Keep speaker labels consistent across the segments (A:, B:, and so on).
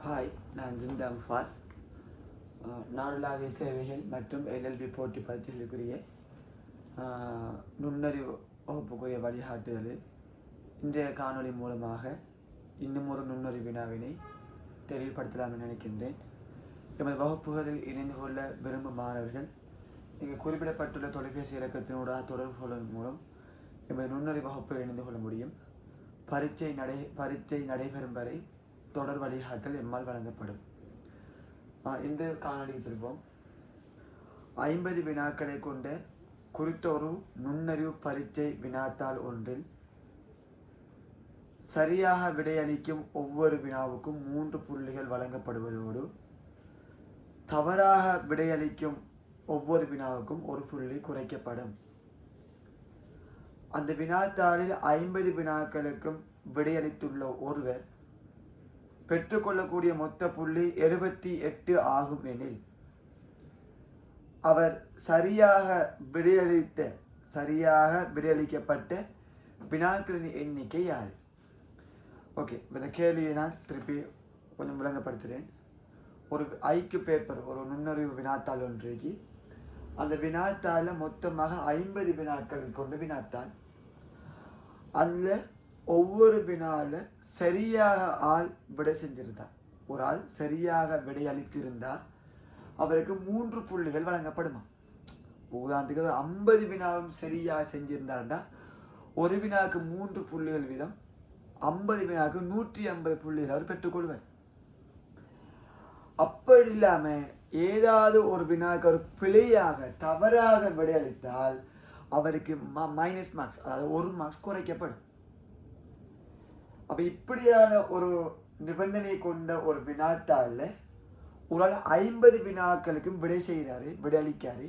A: Hi நான் ஜிந்தாம் ஃபாஸ் அஹ், சேவைகள் மற்றும் எல்எல்பி போட்டி பயிற்சிகளுக்குரிய நுண்ணறிவு வகுப்புக்குரிய வழிகாட்டுதலில் இன்றைய காணொளி மூலமாக இன்னும் ஒரு நுண்ணறிவு வினாவினை தெளிவுபடுத்தலாம் என நினைக்கின்றேன். எமது வகுப்புகளில் இணைந்து கொள்ள விரும்பும் மாணவர்கள் இங்கு குறிப்பிடப்பட்டுள்ள தொலைபேசி இலக்கத்தினூடாக தொடர்பு கொள்வதன் மூலம் எமது நுண்ணறிவு வகுப்பில் இணைந்து கொள்ள முடியும். பரீட்சை நடை பரீட்சை நடைபெறும் வரை தொடர் வழிகாட்டல் எம்மால் வழங்கப்படும். ஆஹ் இன்று காணொளிக்கு செல்வோம். ஐம்பது வினாக்களை கொண்ட குறித்த ஒரு நுண்ணறிவு பரீட்சை வினாத்தாள் ஒன்றில் சரியாக விடையளிக்கும் ஒவ்வொரு வினாவுக்கும் மூன்று புள்ளிகள் வழங்கப்படுவதோடு தவறாக விடையளிக்கும் ஒவ்வொரு வினாவுக்கும் ஒரு புள்ளி குறைக்கப்படும். அந்த வினாத்தாளில் ஐம்பது வினாக்களுக்கும் விடையளித்துள்ள ஒருவர் பெற்றுக்கொள்ளக்கூடிய மொத்த புள்ளி எழுபத்தி எட்டு ஆகும் எனில் அவர் சரியாக விடையளித்த சரியாக விடையளிக்கப்பட்ட வினாக்களின் எண்ணிக்கை யாரு ஓகே இந்த கேள்வியை நான் திருப்பி கொஞ்சம் விளங்கப்படுத்துகிறேன் ஒரு ஐக்கு பேப்பர் ஒரு நுண்ணறிவு வினாத்தாள் ஒன்றைக்கு அந்த வினாத்தாளில் மொத்தமாக ஐம்பது வினாக்கள் கொண்டு வினாத்தாள். அதில் ஒவ்வொரு வினால சரியாக ஆள் விடை செஞ்சிருந்தார் ஒரு ஆள் சரியாக விடை அளித்திருந்தால் அவருக்கு மூன்று புள்ளிகள் வழங்கப்படுமா. உதாரணத்துக்கு ஒரு ஐம்பது வினாவும் சரியாக செஞ்சிருந்தார்டா ஒரு வினாவுக்கு மூன்று புள்ளிகள் வீதம் ஐம்பது வினாவுக்கு நூற்றி ஐம்பது புள்ளிகள் அவர் பெற்றுக்கொள்வார் அப்படி இல்லாமல் ஏதாவது ஒரு வினாக்கு ஒரு பிழையாக தவறாக விடையளித்தால் அவருக்கு மைனஸ் மார்க்ஸ் அதாவது ஒரு மார்க்ஸ் குறைக்கப்படும். அப்போ இப்படியான ஒரு நிபந்தனை கொண்ட ஒரு வினாத்தாளில் ஒரு ஐம்பது வினாக்களுக்கும் விடை செய்கிறாரு விடையளிக்காரு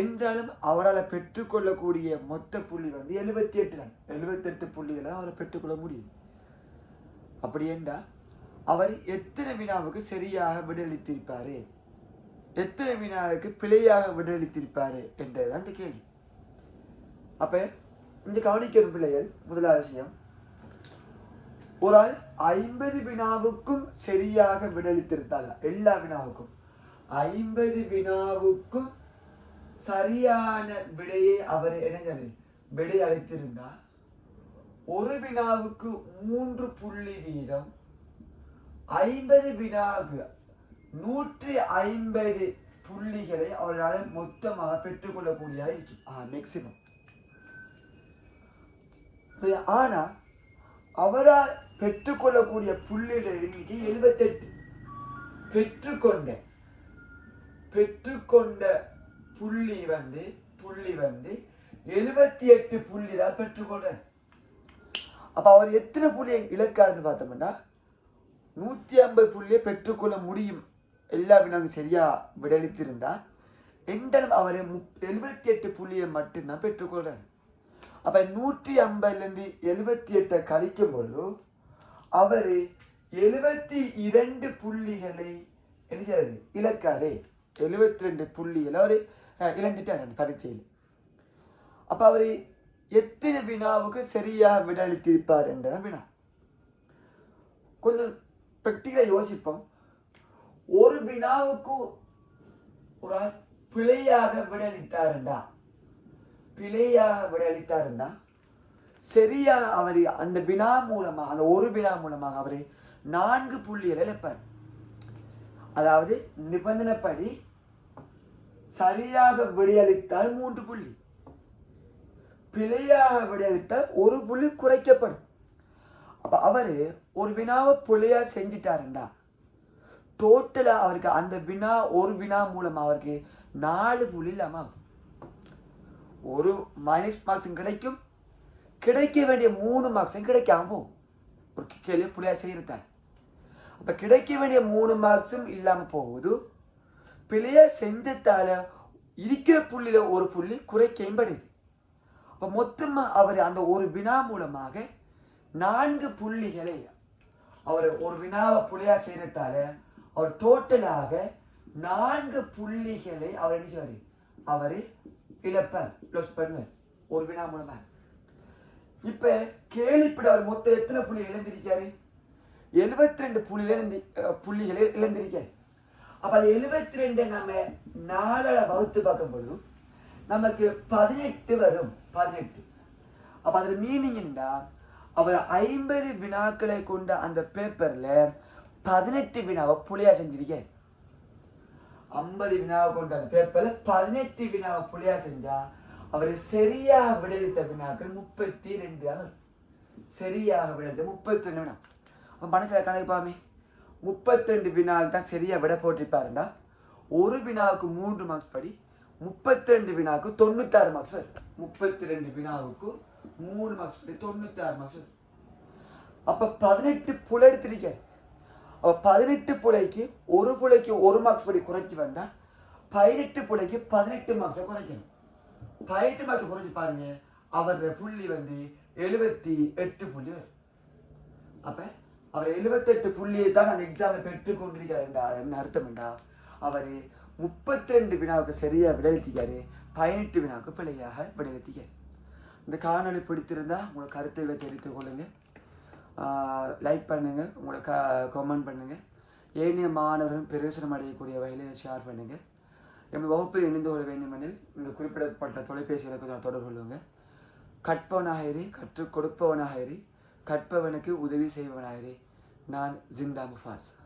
A: என்றாலும் அவரால் பெற்றுக்கொள்ளக்கூடிய மொத்த புள்ளி வந்து எழுபத்தி எட்டு தான். எழுபத்தெட்டு புள்ளிகளை அவரை பெற்றுக்கொள்ள முடியும். அப்படி என்றால் அவர் எத்தனை வினாவுக்கு சரியாக விடையளித்திருப்பார் எத்தனை வினாவுக்கு பிழையாக விடையளித்திருப்பாரு என்றதுதான் இந்த கேள்வி. அப்போ இந்த கவனிக்கிற பிள்ளைகள் முதலாவது விஷயம். ஒரு ஆள் ஐம்பது வினாவுக்கும் சரியாக விடையளித்திருந்தால் எல்லா வினாவுக்கும் ஐம்பது வினாவுக்கும் சரியான விடையை அவர் இணைஞ்சது விடை அளித்திருந்தால் ஒரு வினாவுக்கு மூன்று புள்ளி வீதம் ஐம்பது வினாவுக்கு நூற்றி ஐம்பது புள்ளிகளை அவரால் மொத்தமாக பெற்றுக்கொள்ளக்கூடியதாக இருக்கும் மேக்சிமம் ஆனா அவரால் பெற்றுக்கொள்ளக்கூடிய புள்ளிகள் எண்ணிக்கை எழுபத்தெட்டு. பெற்றுக்கொண்ட பெற்றுக்கொண்ட புள்ளி வந்து புள்ளி வந்து எழுபத்தி எட்டு புள்ளி தான் பெற்றுக்கொள்றார். அப்ப அவர் எத்தனை புள்ளியை இழக்காருன்னு பார்த்தோம்னா நூத்தி ஐம்பது புள்ளியை பெற்றுக்கொள்ள முடியும். எல்லாமே நாங்கள் சரியா விடளித்திருந்தா என்றும் அவர் எழுபத்தி எட்டு புள்ளியை மட்டும்தான் பெற்றுக்கொள்றாரு. அப்ப நூற்றி ஐம்பதுலேருந்து எழுபத்தி எட்டை கழிக்கும் பொழுது அவர் எழுபத்தி இரண்டு புள்ளிகளை என்ன செய்யறது இழக்காரு. எழுபத்தி ரெண்டு புள்ளிகளை. அவர் இழந்துட்டார் அந்த பரீட்சையில். அப்போ அவர் எத்தனை வினாவுக்கு சரியாக விடளித்திருப்பார் என்ற வினா. கொஞ்சம் ப்ராக்டிக்கலா யோசிப்போம். ஒரு வினாவுக்கு ஒரு ஆள் பிழையாக விடளித்தாருண்டா பிழையாக விடையளித்தாருன்னா சரியாக அவர் அந்த வினா மூலமாக அந்த ஒரு வினா மூலமாக அவர் நான்கு புள்ளிகளை இழப்பார். அதாவது நிபந்தனைப்படி சரியாக விடையளித்தால் மூன்று புள்ளி. பிழையாக விடையளித்தால் ஒரு புள்ளி குறைக்கப்படும். அப்ப அவரு ஒரு வினாவை பிழையாக செஞ்சிட்டாருண்டா? டோட்டலாக அவருக்கு அந்த வினா ஒரு வினா மூலமா அவருக்கு நாலு புள்ளி இல்லாம ஒரு மைனஸ் மார்க்ஸும் கிடைக்கும் கிடைக்க வேண்டிய மூணு மார்க்ஸும் கிடைக்காம போகும். ஒரு கேள்வி புள்ளியாக செய்யறதால் அப்போ கிடைக்க வேண்டிய மூணு மார்க்ஸும் இல்லாமல் போகுது பிள்ளைய செஞ்சதால இருக்கிற புள்ளியில் ஒரு புள்ளி குறைக்கையும் படுது. அப்போ மொத்தமாக அவர் அந்த ஒரு வினா மூலமாக நான்கு புள்ளிகளை அவர் ஒரு வினாவை புள்ளியா செய்கிறதால அவர் டோட்டலாக நான்கு புள்ளிகளை அவர் என்ன செய்வார்? அவர் இழப்பார் லாஸ் பண்ணுவார். ஒரு வினா மூலமாக. இப்ப கேள்விப்பட அவர் மொத்தம் எத்தனை புள்ளி இழந்திருக்காரு எழுபத்தி ரெண்டு புள்ளியில இருந்து புள்ளிகளை இழந்திருக்காரு அப்ப அது எழுபத்தி ரெண்டு நம்ம நாலால வகுத்து பார்க்கும் பொழுது நமக்கு பதினெட்டு வரும் பதினெட்டு. அப்ப அதுல மீனிங் என்னடா அவர் ஐம்பது வினாக்களை கொண்ட அந்த பேப்பர்ல பதினெட்டு வினாவை புளியா செஞ்சிருக்கேன் ஐம்பது வினாவை கொண்ட அந்த பேப்பர்ல பதினெட்டு வினாவை புள்ளியா செஞ்சா அவர் சரியாக விடையளித்த வினாக்கள் முப்பத்தி ரெண்டு அவர் சரியாக விடையளித்த முப்பத்தி ரெண்டு வினா அவன் மனசில் கணக்கு பாமி முப்பத்தி ரெண்டு வினாவுக்கு தான் சரியாக விட போட்டிருப்பாருண்டா ஒரு வினாவுக்கு மூன்று மார்க்ஸ் படி முப்பத்தி ரெண்டு வினாவுக்கு தொண்ணூத்தாறு மார்க்ஸ் வரும். முப்பத்தி ரெண்டு வினாவுக்கு மூணு மார்க்ஸ் படி தொண்ணூத்தாறு மார்க்ஸ் வரும். அப்போ பதினெட்டு புல எடுத்திருக்காரு. அப்போ பதினெட்டு புலைக்கு ஒரு புலைக்கு ஒரு மார்க்ஸ் படி குறைச்சி வந்தால் பதினெட்டு புலைக்கு பதினெட்டு மார்க்ஸை குறைக்கணும். பதினெட்டு மாசம் குறைஞ்சு பாருங்க. அவரோட புள்ளி வந்து எழுபத்தி எட்டு புள்ளி வரும். அப்ப அவர் எழுபத்தெட்டு புள்ளியை தான் அந்த எக்ஸாமை பெற்றுக் கொண்டிருக்காரு என்ன அர்த்தம் என்றா அவர் முப்பத்தி ரெண்டு வினாவுக்கு சரியாக விடையளித்திக்காரு பதினெட்டு வினாவுக்கு பிள்ளையாக விடையளித்திக்காரு இந்த காணொளி பிடித்திருந்தா உங்களோட கருத்துக்களை தெரிவித்துக் கொள்ளுங்க. லைக் பண்ணுங்கள் உங்களை க கமெண்ட் பண்ணுங்கள் ஏனைய மாணவர்கள் பிரயோசனம் அடையக்கூடிய வகையில் ஷேர் பண்ணுங்கள் எமது வகுப்பில் இணைந்து கொள்ள வேண்டுமெனில் இங்கு குறிப்பிடப்பட்ட தொலைபேசி இலக்கு தொடர்பு கொள்ளுங்க. கற்பவனாக கற்றுக் கொடுப்பவனாக கற்பவனுக்கு உதவி செய்பவனாக நான் ஜிந்தா முஃபாஸ்.